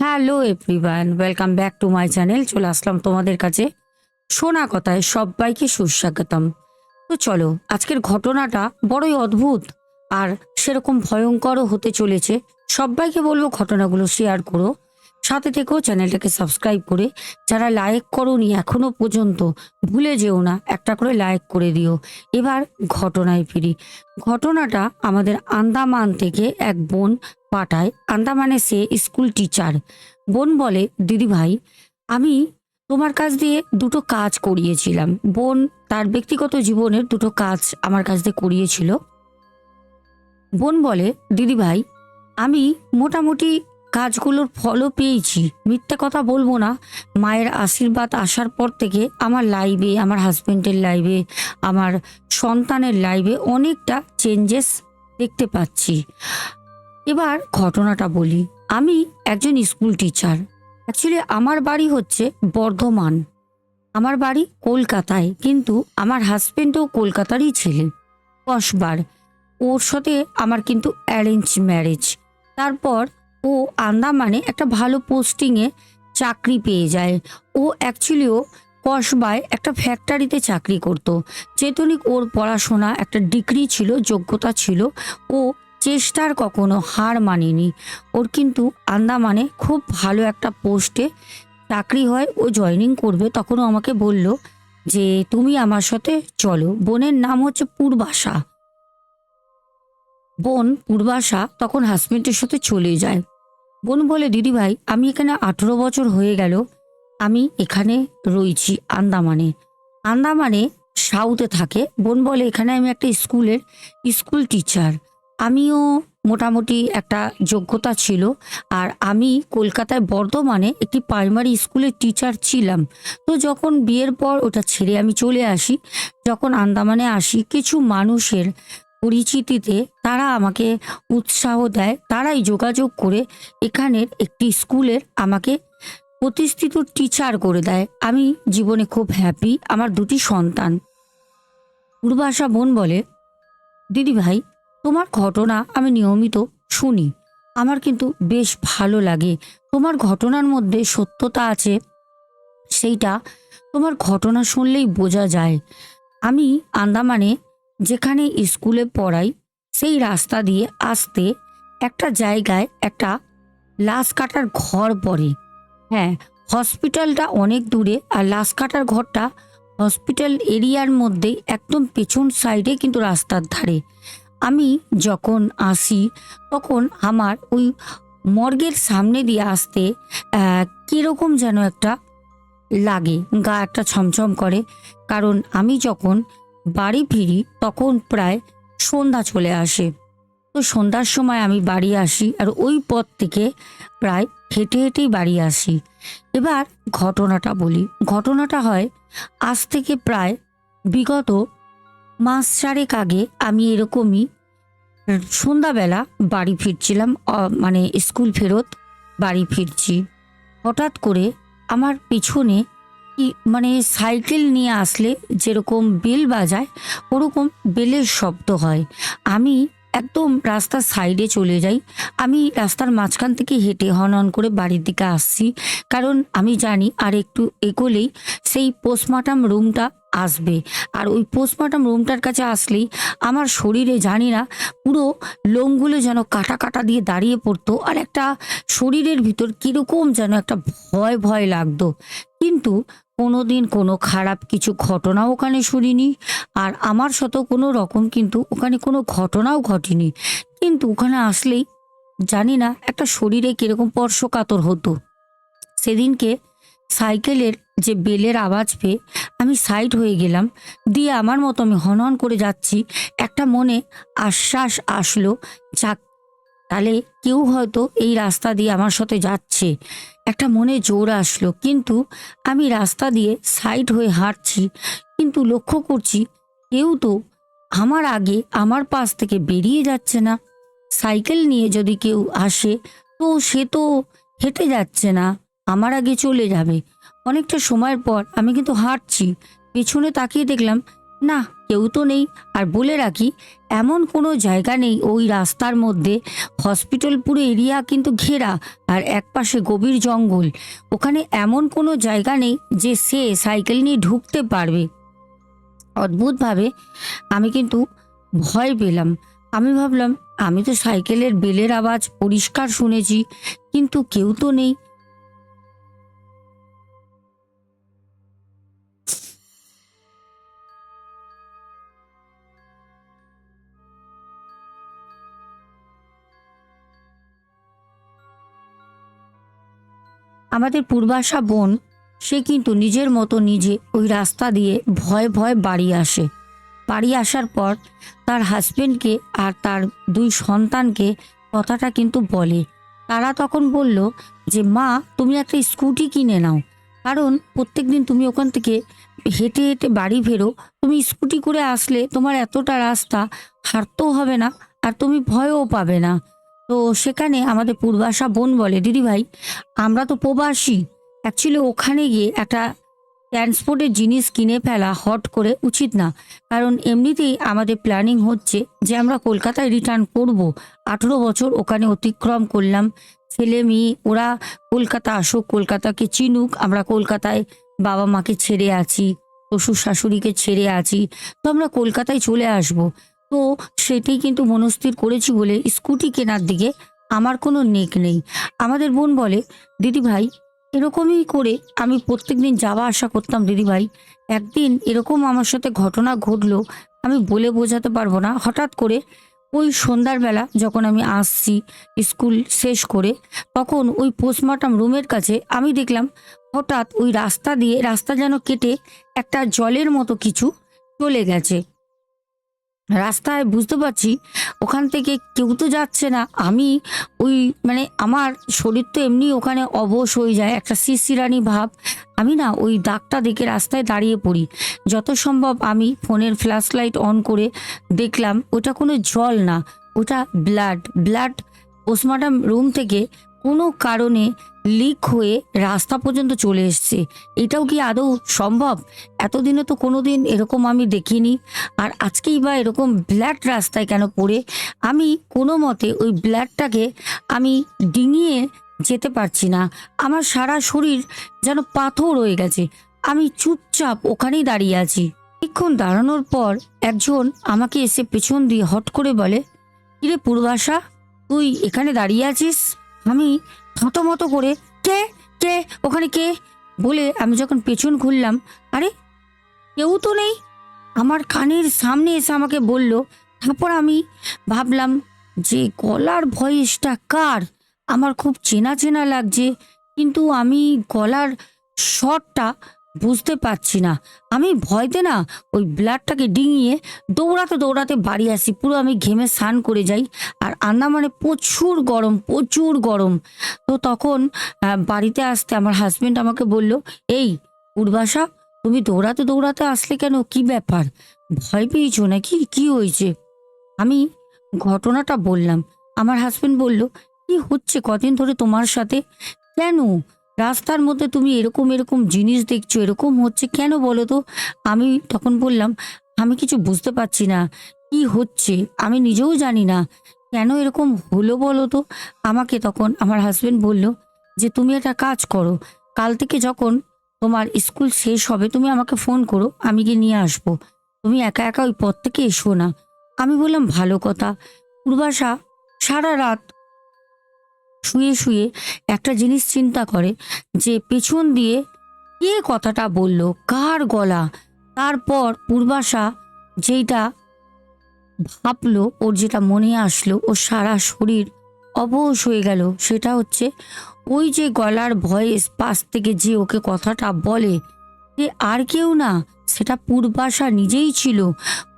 Hello everyone, welcome back to my channel. চলে আসলাম তোমাদের কাছে শোনা কথায় সবাইকে সুস্বাগতম। তো চলো, আজকের ঘটনাটা বড়ই অদ্ভুত আর সেরকম ভয়ঙ্করও হতে চলেছে। সবাইকে বলব ঘটনাগুলো শেয়ার করো। সাথে থেকেও চ্যানেলটাকে সাবস্ক্রাইব করে, যারা লাইক করোনি এখনও পর্যন্ত, ভুলে যেও না, একটা করে লাইক করে দিও। এবার ঘটনায় ফিরি। ঘটনাটা আমাদের আন্দামান থেকে এক বোন পাঠায়। আন্দামানে সে স্কুল টিচার। বোন বলে, দিদি ভাই, আমি তোমার কাছ দিয়ে দুটো কাজ করিয়েছিলাম। বোন তার ব্যক্তিগত জীবনের দুটো কাজ আমার কাছ দিয়ে করিয়েছিল। বোন বলে, দিদি ভাই, আমি মোটামুটি কাজগুলোর ফলও পেয়েছি। মিথ্যে কথা বলব না। মায়ের আশীর্বাদ আসার পর থেকে আমার লাইফে আমার হাজবেন্ডের লাইফে আমার সন্তানের লাইফে অনেকটা চেঞ্জেস দেখতে পাচ্ছি। এবার ঘটনাটা বলি। আমি একজন স্কুল টিচার। অ্যাকচুয়ালি আমার বাড়ি হচ্ছে বর্ধমান। আমার বাড়ি কলকাতায়, কিন্তু আমার হাজবেন্ডও কলকাতারই ছেলে। কসবার ওর সাথে আমার কিন্তু অ্যারেঞ্জ ম্যারেজ তারপর ও আন্দামানে একটা ভালো পোস্টিংয়ে চাকরি পেয়ে যায়। ও অ্যাকচুয়ালিও কসবায় একটা ফ্যাক্টরিতে চাকরি করত। চেতনিক ওর পড়াশোনা একটা ডিগ্রি ছিল, যোগ্যতা ছিল, ও চেষ্টার কখনো হার মানেনি। ওর কিন্তু আন্দামানে খুব ভালো একটা পোস্টে চাকরি হয় ও জয়েনিং করবে। তখনও আমাকে বলল যে, তুমি আমার সাথে চলো। বোনের নাম হচ্ছে পূর্বাশা। বোন পূর্বাশা তখন হাজবেন্ডের সাথে চলে যায়। বোন বলে, দিদি ভাই, আমি এখানে আঠেরো বছর হয়ে গেল। আমি এখানে রয়েছি আন্দামানে। আন্দামানে সাউথে থাকে। বোন বলে, এখানে আমি একটা স্কুলের স্কুল টিচার আমিও মোটামুটি একটা যোগ্যতা ছিল আর আমি কলকাতায় বর্ধমানে একটি প্রাইমারি স্কুলের টিচার ছিলাম। তো যখন বিয়ের পর ওটা ছেড়ে আমি চলে আসি, যখন আন্দামানে আসি, কিছু মানুষের পরিচিতিতে তারা আমাকে উৎসাহ দেয়, তারাই যোগাযোগ করে এখানের একটি স্কুলের আমাকে প্রতিষ্ঠিত টিচার করে দেয়। আমি জীবনে খুব হ্যাপি আমার দুটি সন্তান। পূর্বাশা বোন বলে দিদি ভাই তোমার ঘটনা আমি নিয়মিত শুনি। আমার কিন্তু বেশ ভালো লাগে। তোমার ঘটনার মধ্যে সত্যতা আছে, সেইটা তোমার ঘটনা শুনলেই বোঝা যায়। আমি আন্দামানে যেখানে স্কুলে পড়াই, সেই রাস্তা দিয়ে আসতে একটা জায়গায় একটা লাশ কাটার ঘর পড়ে। হ্যাঁ হসপিটালটা অনেক দূরে আর লাশ কাটার ঘরটা হসপিটাল এরিয়ার মধ্যেই একদম পেছন সাইডে কিন্তু রাস্তার ধারে। আমি যখন আসি, তখন আমার ওই মর্গের সামনে দিয়ে আসতে কীরকম যেন একটা লাগে, গা একটা ছমছম করে। কারণ আমি যখন বাড়ি ফিরি, তখন প্রায় সন্ধ্যা চলে আসে। তো সন্ধ্যার সময় আমি বাড়ি আসি আর ওই পথ থেকে প্রায় হেঁটে হেঁটেই বাড়ি আসি। এবার ঘটনাটা বলি। ঘটনাটা হয় আজ থেকে প্রায় বিগত মাস চারেক আগে আমি এরকমই সন্ধ্যাবেলা বাড়ি ফিরছিলাম মানে স্কুল ফেরত বাড়ি ফিরছি। হঠাৎ করে আমার পিছনে মানে সাইকেল নিয়ে আসলে যেরকম বেল বাজায়, ওরকম বেলের শব্দ হয়। আমি একদম রাস্তার সাইডে চলে যাই। আমি রাস্তার মাঝখান থেকে হেঁটে হন হন করে বাড়ির দিকে আসছি। কারণ আমি জানি আর একটু এগোলেই সেই পোস্টমার্টাম রুমটা আসবে। আর ওই পোস্টমার্টাম রুমটার কাছে আসলেই আমার শরীরে জানি না, পুরো লোমগুলো যেন কাটা কাটা দিয়ে দাঁড়িয়ে পড়তো আর একটা শরীরের ভিতর কীরকম যেন একটা ভয় ভয় লাগতো। কিন্তু কোনোদিন কোনো খারাপ কিছু ঘটনা ওখানে শুনিনি। আর আমার সাথেও কোনো রকম কিন্তু ওখানে কোনো ঘটনাও ঘটেনি। কিন্তু ওখানে আসলেই জানি না একটা শরীরে কীরকম স্পর্শকাতর হতো। সেদিনকে সাইকেলের যে বেলের আওয়াজ পেয়ে আমি সাইড হয়ে গেলাম। দিয়ে আমার মতো আমি হনহন করে যাচ্ছি। একটা মনে আশ্বাস আসলো যাক তাহলে কেউ হয়তো এই রাস্তা দিয়ে আমার সাথে যাচ্ছে। একটা মনে জোর আসলো, কিন্তু আমি রাস্তা দিয়ে সাইড হয়ে হাঁটছি, কিন্তু লক্ষ্য করছি কেউ তো আমার আগে আমার পাশ থেকে বেরিয়ে যাচ্ছে না। সাইকেল নিয়ে যদি কেউ আসে, তো সে তো হেঁটে যাচ্ছে না, আমার আগে চলে যাবে। অনেকটা সময়ের পর আমি কিন্তু হাঁটছি, পেছনে তাকিয়ে দেখলাম না, কেউ তো নেই। আর বলে রাখি, এমন কোনো জায়গা নেই ওই রাস্তার মধ্যে। হসপিটাল পুরো এরিয়া কিন্তু ঘেরা আর একপাশে গভীর জঙ্গল। ওখানে এমন কোনো জায়গা নেই যে সে সাইকেল নিয়ে ঢুকতে পারবে। অদ্ভুতভাবে আমি কিন্তু ভয় পেলাম। আমি ভাবলাম, আমি তো সাইকেলের বেলের আওয়াজ পরিষ্কার শুনেছি, কিন্তু কেউ তো নেই। আমাদের পূর্বাশা বোন, সে কিন্তু নিজের মতো নিজে ওই রাস্তা দিয়ে ভয় ভয় বাড়ি আসে। বাড়ি আসার পর তার হাজবেন্ডকে আর তার দুই সন্তানকে কথাটা কিন্তু বলে। তারা তখন বলল যে, মা, তুমি একটা স্কুটি কিনে নাও। কারণ প্রত্যেকদিন তুমি ওখান থেকে হেঁটে হেঁটে বাড়ি ফেরো। তুমি স্কুটি করে আসলে তোমার এতটা রাস্তা হাঁটতেও হবে না আর তুমি ভয়ও পাবে না। তো সেখানে আমাদের পূর্বাশা বোন বলে, দিদি ভাই, আমরা তো প্রবাসী। অ্যাকচুয়ালি ওখানে গিয়ে একটা ট্রান্সপোর্টের জিনিস কিনে ফেলা হট করে উচিত না। কারণ এমনিতেই আমাদের প্ল্যানিং হচ্ছে যে আমরা কলকাতায় রিটার্ন করব। আঠেরো বছর ওখানে অতিক্রম করলাম। ছেলে, মেয়ে, ওরা কলকাতা আসুক, কলকাতাকে চিনুক, আমরা কলকাতায় বাবা মাকে ছেড়ে আছি শ্বশুর শাশুড়িকে ছেড়ে আছি। তো আমরা কলকাতায় চলে আসব। তো সেটাই কিন্তু মনস্থির করেছি বলে স্কুটি কেনার দিকে আমার কোনো নেক নেই। আমাদের বোন বলে, দিদি ভাই, এরকমই করে আমি প্রত্যেকদিন যাওয়া আসা করতাম দিদি ভাই। একদিন এরকম আমার সাথে ঘটনা ঘটলো, আমি বলে বোঝাতে পারব না। হঠাৎ করে ওই সন্ধ্যারবেলা যখন আমি আসছি স্কুল শেষ করে, তখন ওই পোস্টমর্টম রুমের কাছে আমি দেখলাম হঠাৎ ওই রাস্তা দিয়ে, রাস্তা যেন কেটে একটা জলের মতো কিছু চলে গেছে। রাস্তায় বুঝতে পারছি ওখান থেকে কেউ তো যাচ্ছে না। আমি ওই মানে আমার শরীর তো এমনি ওখানে অবশ হয়ে যায়, একটা শিরশিরানি ভাব। আমি না ওই দাগটা দেখে রাস্তায় দাঁড়িয়ে পড়ি। যত সম্ভব আমি ফোনের ফ্ল্যাশ লাইট অন করে দেখলাম, ওটা কোনো জল না, ওটা ব্লাড। ব্লাড পোস্টমর্টম রুম থেকে কোনো কারণে লিক হয়ে রাস্তা পর্যন্ত চলে এসছে। এটাও কি আদৌ সম্ভব? এতদিনে তো কোনো দিন এরকম আমি দেখিনি। আর আজকেই বা এরকম ব্লাড রাস্তায় কেন পড়ে? আমি কোনো মতে ওই ব্লাডটাকে আমি ডিঙিয়ে যেতে পারছি না। আমার সারা শরীর যেন পাথর হয়ে গেছে। আমি চুপচাপ ওখানেই দাঁড়িয়ে আছি। কিছুক্ষণ দাঁড়ানোর পর একজন আমাকে এসে পেছন দিয়ে হট করে বলে, কিরে পূর্বাশা, তুই এখানে দাঁড়িয়ে আছিস? আমি থতমতো করে কে কে, ওখানে কে বলে আমি যখন পেছন খুললাম আরে কেউ তো নেই। আমার কানের সামনে এসে আমাকে বলল, তারপর আমি ভাবলাম যে গলার ভয়েসটা কার? আমার খুব চেনা চেনা লাগছে, কিন্তু আমি গলার শটটা বুঝতে পারছি না। আমি ভয়তে না ওই ব্লাডটাকে ডিঙিয়ে দৌড়াতে দৌড়াতে বাড়ি আসি। পুরো আমি ঘেমে স্নান করে যাই আর আন্দামানে প্রচুর গরম প্রচুর গরম। তো তখন বাড়িতে আসতে আমার হাজব্যান্ড আমাকে বলল, এই পূর্বাশা তুমি দৌড়াতে দৌড়াতে আসলে কেন? কি ব্যাপার? ভয় পেয়েছ নাকি? কি হয়েছে? আমি ঘটনাটা বললাম। আমার হাজব্যান্ড বলল, কি হচ্ছে? কদিন ধরে তোমার সাথে? কেন? রাস্তার মধ্যে তুমি এরকম এরকম জিনিস দেখছ, এরকম হচ্ছে কেন বলো তো? আমি তখন বললাম, আমি কিছু বুঝতে পারছি না। কি হচ্ছে? আমি নিজেও জানি না। কেন এরকম হলো বলো তো? আমাকে তখন আমার হাজব্যান্ড বলল যে, তুমি একটা কাজ করো। কাল থেকে যখন তোমার স্কুল শেষ হবে, তুমি আমাকে ফোন করো, আমি গিয়ে নিয়ে আসব। তুমি একা একা ওই পথ থেকে এসো না। আমি বললাম, ভালো কথা। পূর্বাশা সারা রাত শুয়ে শুয়ে একটা জিনিস চিন্তা করে যে পেছন দিয়ে কে কথাটা বলল, কার গলা। তারপর পূর্বাশা যেইটা ভাবলো, ওর যেটা মনে আসলো, ওর সারা শরীর অবশ হয়ে গেল, সেটা হচ্ছে ওই যে গলার ভয়েস পাশ থেকে যে ওকে কথাটা বলে যে আর কেউ না, সেটা পূর্বাশা নিজেই ছিল।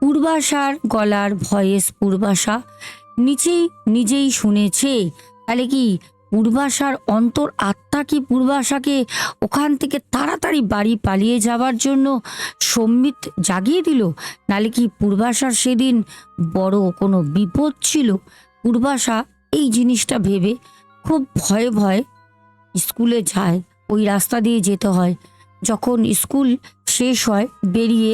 পূর্বাশার গলার ভয়েস পূর্বাশা নিচেই নিজেই শুনেছে। তাহলে কি পূর্বাশার অন্তর আত্মা কি পূর্বাশাকে ওখান থেকে তাড়াতাড়ি বাড়ি পালিয়ে যাওয়ার জন্য সম্মিত জাগিয়ে দিল? নালে কি পূর্বাশার সেদিন বড় কোনো বিপদ ছিল? পূর্বাশা এই জিনিসটা ভেবে খুব ভয়ে ভয়ে স্কুলে যায়, ওই রাস্তা দিয়ে যেতে হয়। যখন স্কুল শেষ হয়, বেরিয়ে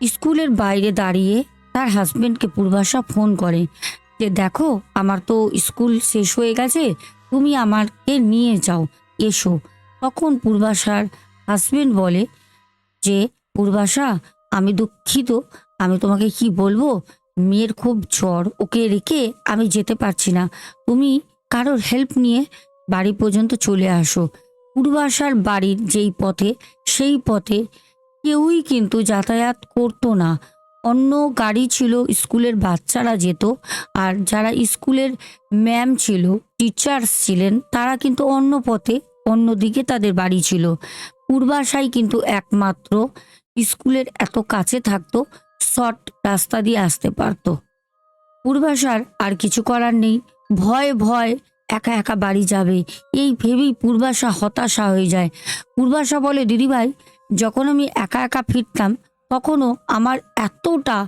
স্কুলের বাইরে দাঁড়িয়ে তার হাজব্যান্ডকে পূর্বাশা ফোন করে। যে দেখো, আমার তো স্কুল শেষ হয়ে গেছে, তুমি আমাকে নিয়ে যাও, এসো। তখন পূর্বাশার হাজবেন্ড বলে যে, পূর্বাশা, আমি দুঃখিত, আমি তোমাকে কি বলব? মেয়ের খুব জ্বর, ওকে রেখে আমি যেতে পারছি না। তুমি কারোর হেল্প নিয়ে বাড়ি পর্যন্ত চলে আসো। পূর্বাশার বাড়ির যেই পথে, সেই পথে কেউই কিন্তু যাতায়াত করতো না। অন্য গাড়ি ছিল, স্কুলের বাচ্চারা যেত আর যারা স্কুলের ম্যাম ছিল, টিচার্স ছিলেন, তারা কিন্তু অন্য পথে অন্যদিকে তাদের বাড়ি ছিল। পূর্বাশাই কিন্তু একমাত্র স্কুলের এত কাছে থাকতো, শর্ট রাস্তা দিয়ে আসতে পারতো। পূর্বাশার আর কিছু করার নেই, ভয় ভয় একা একা বাড়ি যাবে, এই ভেবেই পূর্বাশা হতাশা হয়ে যায়। পূর্বাশা বলে, দিদিভাই, যখন আমি একা একা ফিরতাম তখনও আমার এতটা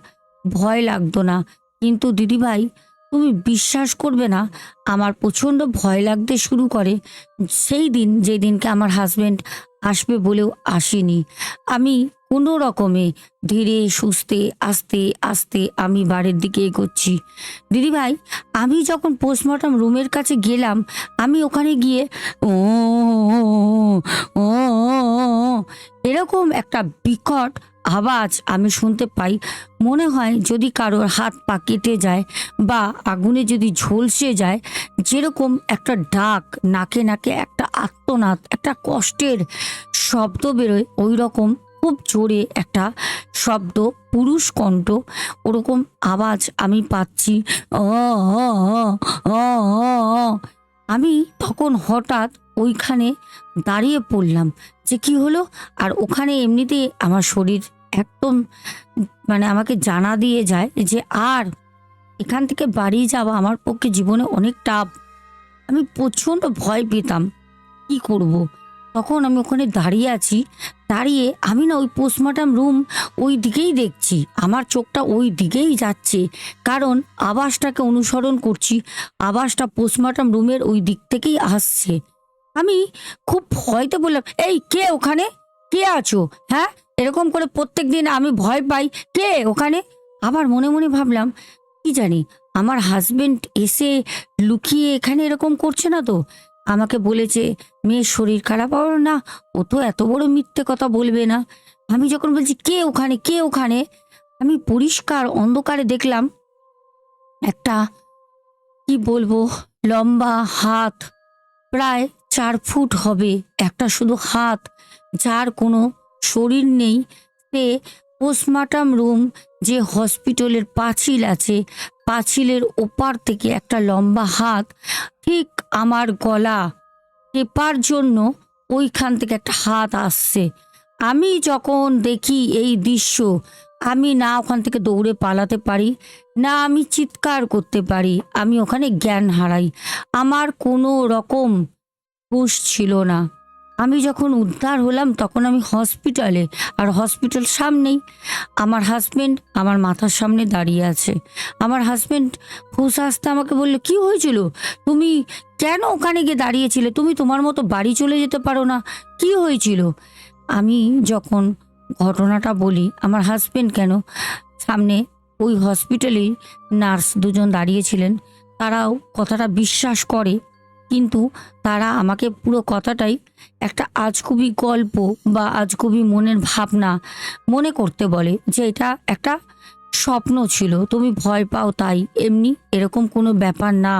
ভয় লাগতো না। কিন্তু দিদিভাই, তুমি বিশ্বাস করবে না, আমার প্রচণ্ড ভয় লাগতে শুরু করে। সেই দিন যেই দিনকে আমার হাজব্যান্ড আসবে বলেও আসেনি। আমি কোনো রকমে ধীরে, সুস্থে, আস্তে আস্তে আমি বাড়ির দিকে এগোচ্ছি। দিদিভাই, আমি যখন পোস্টমর্টম রুমের কাছে গেলাম, আমি ওখানে গিয়ে ও এরকম একটা বিকট আওয়াজ আমি শুনতে পাই। মনে হয় যদি কারোর হাত পা কেটে যায় বা আগুনে যদি ঝলসে যায়, যেরকম একটা ডাক, নাকে নাকে একটা আত্মনাদ, একটা কষ্টের শব্দ বেরোয় ওই রকম খুব জোরে একটা শব্দ, পুরুষ কণ্ঠ, ওরকম আওয়াজ আমি পাচ্ছি। আমি তখন হঠাৎ ওইখানে দাঁড়িয়ে পড়লাম যে কি হলো? আর ওখানে এমনিতে আমার শরীর একদম মানে আমাকে জানা দিয়ে যায় যে আর এখান থেকে বাড়ি যাওয়া আমার পক্ষে জীবনে অনেক টাফ আমি প্রচণ্ড ভয় পেতাম। কি করব। তখন আমি ওখানে দাঁড়িয়ে আছি, দাঁড়িয়ে আমি না ওই পোস্টমর্টম রুম ওই দিকেই দেখছি। আমার চোখটা ওই দিকেই যাচ্ছে। কারণ আবাসটাকে অনুসরণ করছি, আবাসটা পোস্টমর্টম রুমের ওই দিক থেকেই আসছে। আমি খুব ভয়তে বললাম, এই কে ওখানে? কে আছো? হ্যাঁ? এরকম করে প্রত্যেক দিন আমি ভয় পাই। কে? ওখানে? আবার মনে মনে ভাবলাম, কি জানি, আমার হাজবেন্ড এসে লুকিয়ে এখানে এরকম করছে না তো? আমাকে বলেছে, মেয়ের শরীর খারাপ হবে না, ও তো এত বড় মিথ্যে কথা বলবে না। আমি যখন বলছি, কে ওখানে? কে ওখানে? আমি পরিষ্কার অন্ধকারে দেখলাম, একটা, কি বলব, লম্বা হাত, প্রায় চার ফুট হবে, একটা শুধু হাত, যার কোনো শরীর নেই, সে পোস্টমর্টম রুম যে হসপিটালের পাঁচিল আছে, পাঁচিলের ওপার থেকে একটা লম্বা হাত ঠিক আমার গলা টেপার জন্য ওইখান থেকে একটা হাত আসছে। আমি যখন দেখি এই দৃশ্য, আমি না ওখান থেকে দৌড়ে পালাতে পারি, না আমি চিৎকার করতে পারি, আমি ওখানে জ্ঞান হারাই। আমার কোনো রকম হুঁশ ছিল না। আমি যখন উদ্ধার হলাম তখন আমি হসপিটালে, আর হসপিটাল সামনেই। আমার হাজব্যান্ড আমার মাথার সামনে দাঁড়িয়ে আছে। আমার হাজব্যান্ড হুঁশ আসতে আমাকে বলল, কি হয়েছিল? তুমি কেন ওখানে গিয়ে দাঁড়িয়েছিলে? তুমি তোমার মতো বাড়ি চলে যেতে পারো না। কি হয়েছিল? আমি যখন ঘটনাটা বলি, আমার হাজব্যান্ড কেন? সামনে ওই হসপিটালেই নার্স দুজন দাঁড়িয়েছিলেন তারাও কথাটা বিশ্বাস করে। কিন্তু তারা আমাকে পুরো কথাটাই একটা আজকবি গল্প বা আজকবি মনের ভাবনা মনে করতে বলে যে এটা একটা স্বপ্ন ছিল, তুমি ভয় পাও তাই, এমনি এরকম কোনো ব্যাপার না।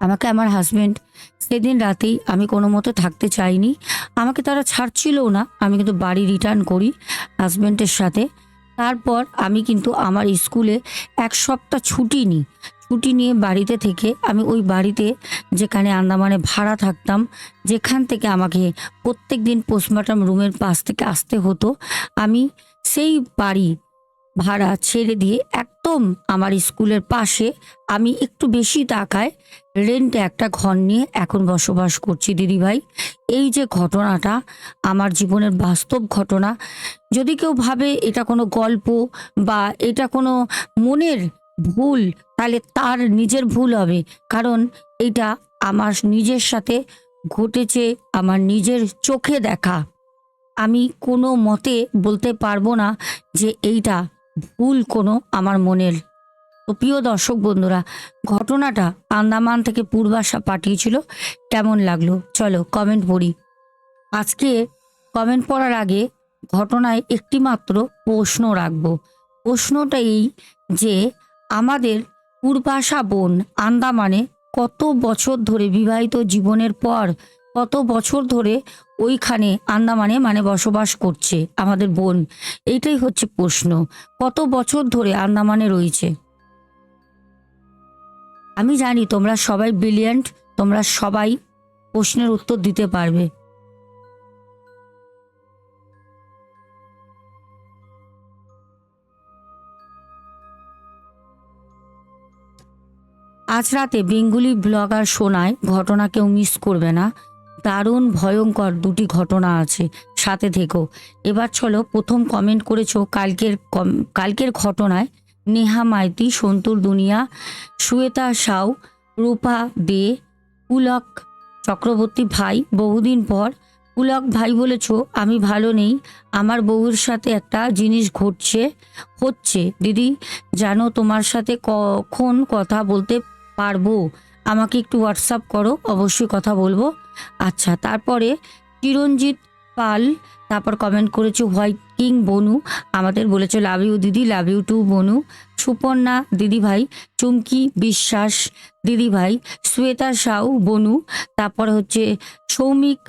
আমাকে আমার হাজব্যান্ড সেদিন রাতেই আমি কোনো মতো থাকতে চাইনি, আমাকে তারা ছাড়ছিলও না, আমি কিন্তু বাড়ি রিটার্ন করি হাজবেন্ডের সাথে। তারপর আমি কিন্তু আমার স্কুলে এক সপ্তাহ ছুটি নিই। ছুটি নিয়ে বাড়িতে থেকে আমি ওই বাড়িতে যেখানে আন্দামানে ভাড়া থাকতাম, যেখান থেকে আমাকে প্রত্যেক দিন পোস্টমর্টম রুমের পাশ থেকে আসতে হতো, আমি সেই বাড়ি ভাড়া ছেড়ে দিয়ে একদম আমার স্কুলের পাশে আমি একটু বেশি টাকায় রেন্টে একটা ঘর নিয়ে এখন বসবাস করছি দিদিভাই। এই যে ঘটনাটা আমার জীবনের বাস্তব ঘটনা, যদি কেউ ভাবে এটা কোনো গল্প বা এটা কোনো মনের ভুল, তাহলে তার নিজের ভুল হবে। কারণ এটা আমার নিজের সাথে ঘটেছে, আমার নিজের চোখে দেখা। আমি কোনো মতে বলতে পারব না যে এইটা ভুল কোনো আমার মনের। তো প্রিয় দর্শক বন্ধুরা, ঘটনাটা আন্দামান থেকে পূর্বাশা পাঠিয়েছিল। কেমন লাগল? চলো কমেন্ট পড়ি। আজকে কমেন্ট পড়ার আগে ঘটনায় একটি মাত্র প্রশ্ন রাখব। প্রশ্নটা এই যে আমাদের পূর্বাশা বোন আন্দামানে কত বছর ধরে বিবাহিত জীবনের পর কত বছর ধরে ওইখানে আন্দামানে মানে বসবাস করছে আমাদের বোন? এইটাই হচ্ছে প্রশ্ন। কত বছর ধরে আন্দামানে রয়েছে? আমি জানি তোমরা সবাই ব্রিলিয়ান্ট তোমরা সবাই প্রশ্নের উত্তর দিতে পারবে। আজ রাতে বেঙ্গুলি ব্লগার শোনায় ঘটনা কেউ মিস করবে না। দারুণ ভয়ঙ্কর দুটি ঘটনা আছে, সাথে থেকো। এবার চলো প্রথম কমেন্ট করেছ কালকের কালকের ঘটনায়। নেহা মাইতি, সন্তুর দুনিয়া শ্বেতা সাউ, রূপা দে, পুলক চক্রবর্তী ভাই, বহুদিন পর। পুলক ভাই বলেছ, আমি ভালো নেই। আমার বউয়ের সাথে একটা জিনিস ঘটছে, হচ্ছে। দিদি, জানো তোমার সাথে কখন কথা বলতে পারব? আমাকে একটু হোয়াটসঅ্যাপ করো, অবশ্যই কথা বলব। আচ্ছা তারপরে চিরঞ্জিত পাল, তারপর কমেন্ট করেছে হোয়াইট কিং বনু, আমাদের বলেছে লাভ ইউ দিদি লাভ ইউ টু বনু। সুপর্ণা দিদি ভাই, চুমকি বিশ্বাস দিদি ভাই, শ্বেতা সাউ বনু, তারপর হচ্ছে সৌমিক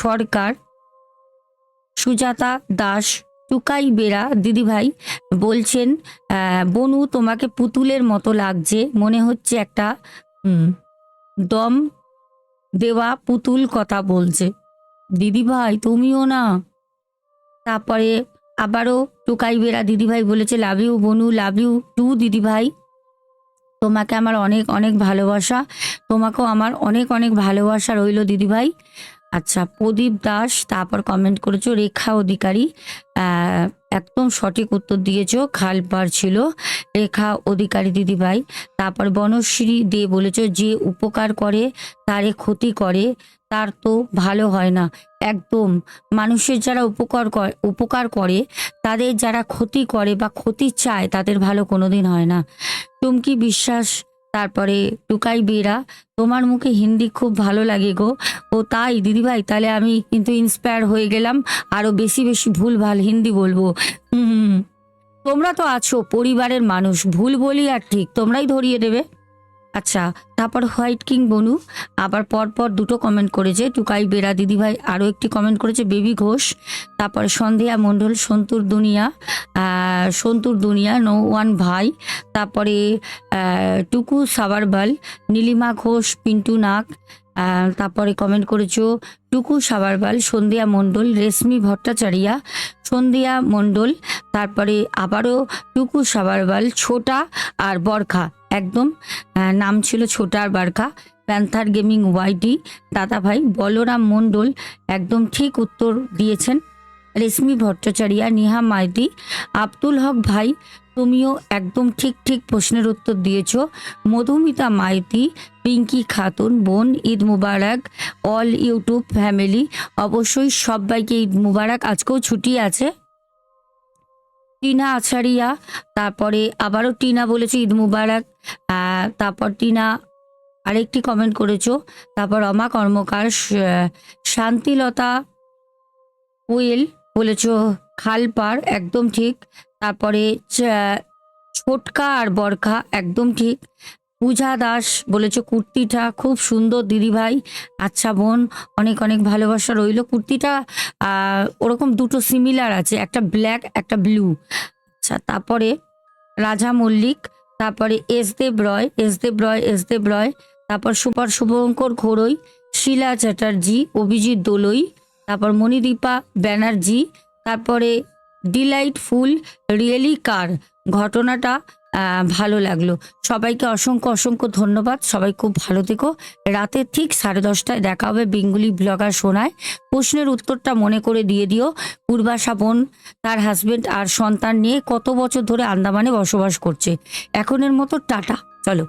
সরকার, সুজাতা দাস টুকাই বেরা দিদি ভাই বলছেন বনু, তোমাকে পুতুলের মতো লাগছে। মনে হচ্ছে একটা দম দেওয়া পুতুল কথা বলছে। দিদি ভাই তুমিও না। তারপরে আবারও টুকাই বেরা দিদি ভাই বলেছে লাভ ইউ বনু লাভ ইউ টু দিদি ভাই তোমাকে আমার অনেক অনেক ভালোবাসা। তোমাকেও আমার অনেক অনেক ভালোবাসা রইল দিদি ভাই আচ্ছা প্রদীপ দাস, তারপর কমেন্ট করেছ, রেখা অধিকারী। একদম সঠিক উত্তর দিয়েছ খালপার ছিল। রেখা অধিকারী দিদি ভাই তারপর বনশ্রী দে বলেছ, যে উপকার করে, তারে ক্ষতি করে, তার তো ভালো হয় না। একদম, মানুষের যারা উপকার করে উপকার করে, তাদের যারা ক্ষতি করে বা ক্ষতি চায়, তাদের ভালো কোনোদিন হয় না। টুমকি বিশ্বাস তারপরে টুকাই বেরা, তোমার মুখে হিন্দি খুব ভালো লাগে গো। ও তাই, দিদিভাই, তাহলে আমি কিন্তু ইন্সপায়ার হয়ে গেলাম। আরও বেশি বেশি ভুল ভালো হিন্দি বলব। হুম। তোমরা তো আছো পরিবারের মানুষ, ভুল বলি আর ঠিক, তোমরাই ধরিয়ে দেবে। আচ্ছা তারপর হোয়াইট কিং বনু। আবার পরপর দুটো কমেন্ট করেছে, টুকাই বেরা দিদিভাই আরও একটি কমেন্ট করেছে, বেবি ঘোষ। তারপর সন্ধ্যা মণ্ডল, সন্তুর দুনিয়া সন্তুর দুনিয়া নো ওয়ান ভাই। তারপরে টুকু সাবারবাল, নীলিমা ঘোষ, পিন্টু নাক তারপরে কমেন্ট করেছ, টুকু সাবারবাল সন্ধ্যা মণ্ডল, রেশমি ভট্টাচারিয়া সন্ধ্যা মণ্ডল। তারপরে আবারও টুকু সাবারবাল, ছোটা আর বরখা। একদম। নাম ছিল ছোটা আর বারখা প্যান্থার গেমিং ওয়াইটি দাদা ভাই বলরাম মণ্ডল একদম ঠিক উত্তর দিয়েছেন। রেশমি ভট্টাচারিয়া, নিহা মাইতি, আব্দুল হক ভাই, তুমিও একদম ঠিক ঠিক প্রশ্নের উত্তর দিয়েছ। মধুমিতা মাইতি, পিঙ্কি খাতুন, বোন, Eid Mubarak, all YouTube family. অবশ্যই সবাইকে ঈদ মুবারক। আজকেও ছুটি আছে। টিনা আছাড়িয়া তারপরে আবারও টিনা বলেছে ঈদ মুবারক তারপর টিনা আরেকটি কমেন্ট করেছ, তারপর অমা কর্মকার শান্তিলতা কোয়েল বলেছ খালপার একদম ঠিক, তারপরে ছোটকা আর বরখা, একদম ঠিক পূজা দাস বলেছ, কুর্তিটা খুব সুন্দর দিদিভাই। আচ্ছা বোন, অনেক অনেক ভালোবাসা রইল। কুর্তিটা ওরকম দুটো সিমিলার আছে, একটা ব্ল্যাক একটা ব্লু আচ্ছা তারপরে রাজা মল্লিক, তারপরে S Dev Roy S Dev Roy S Dev Roy, তারপর সুপার শুভঙ্কর ঘোড়ই, শিলা চ্যাটার্জি, অভিজিৎ দোলই, তারপর মণিদীপা ব্যানার্জি, তারপরে ডিলাইটফুল রিয়েলি কার। ঘটনাটা ভালো লাগল। সবাইকে অসংখ্য অসংখ্য ধন্যবাদ। সবাই খুব ভালো থেকো। রাতে ঠিক সাড়ে দশটায় দেখা হবে বেঙ্গুলি ব্লগার শোনায় প্রশ্নের উত্তরটা মনে করে দিয়ে দিও। পূর্বাশা বোন, তার হাজবেন্ড আর সন্তান নিয়ে কত বছর ধরে আন্দামানে বসবাস করছে? এখনের মতো টাটা। চলো।